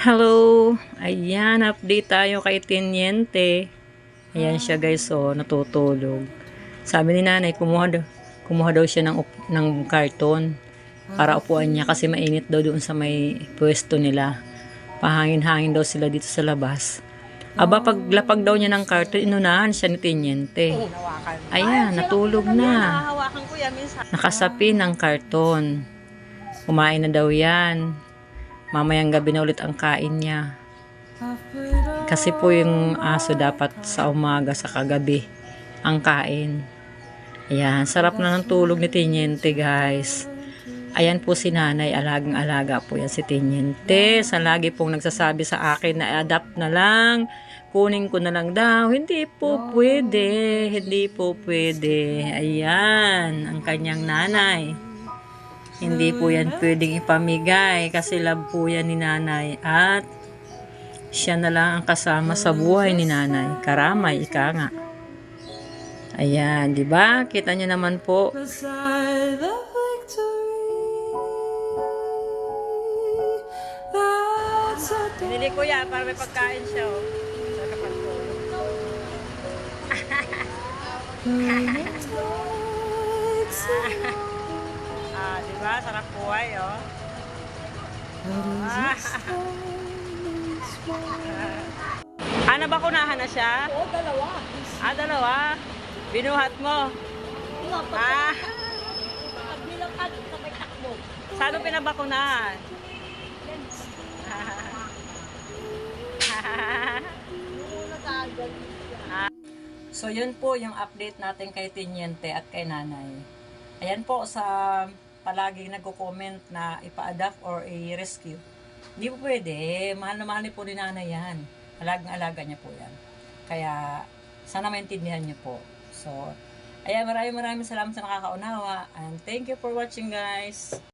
Hello! Ayan, update tayo kay Teniente. Ayan siya guys, so natutulog. Sabi ni nanay, kumuha daw, kumuha daw siya ng, ng karton para upuan niya kasi mainit daw doon sa may pwesto nila. Pahangin-hangin daw sila dito sa labas. Aba, paglapag daw niya ng karton, inunahan siya ni Teniente. Ayan, natulog na. Hawakan ko yan minsan. Nakasapi ng karton. Kumain na daw yan. Mamayang gabi na ulit ang kain niya. Kasi po yung aso dapat sa umaga sa kagabi ang kain. Ayan, sarap na ng tulog ni Tiniente guys. Ayan po si nanay, alagang alaga po yan si Tiniente. Sa lagi pong nagsasabi sa akin na adapt na lang, kunin ko na lang daw. Hindi po pwede, hindi po pwede. Ayan, ang kanyang nanay. Hindi po yan pwedeng ipamigay kasi love po yan ni nanay at siya na lang ang kasama sa buhay ni nanay. Karamay, ika nga. Ayan, di ba? Kita niyo naman po. beside the victory. That's a Binili ko yan para may pagkain siya. Oh. Sa kapatulog. Ah, di ba? Sarap buhay, oh. Ah. Ano ba kunahan na siya? Oo, dalawa. Ah, dalawa. Binuhat mo. Ah, Pag nilangkad, sabay takbo. saan mo pinabakunahan? So, yun po yung update natin kay Tiniente at kay nanay. Ayan po sa palagi nagko-comment na ipa-adapt or i-rescue. Hindi po pwede. Mahal na mahal ni po ni nanay yan. Alagang alaga niya po yan. Kaya, sana maintindihan niyo po. So, ayan, maraming maraming salamat sa nakakaunawa. And thank you for watching guys.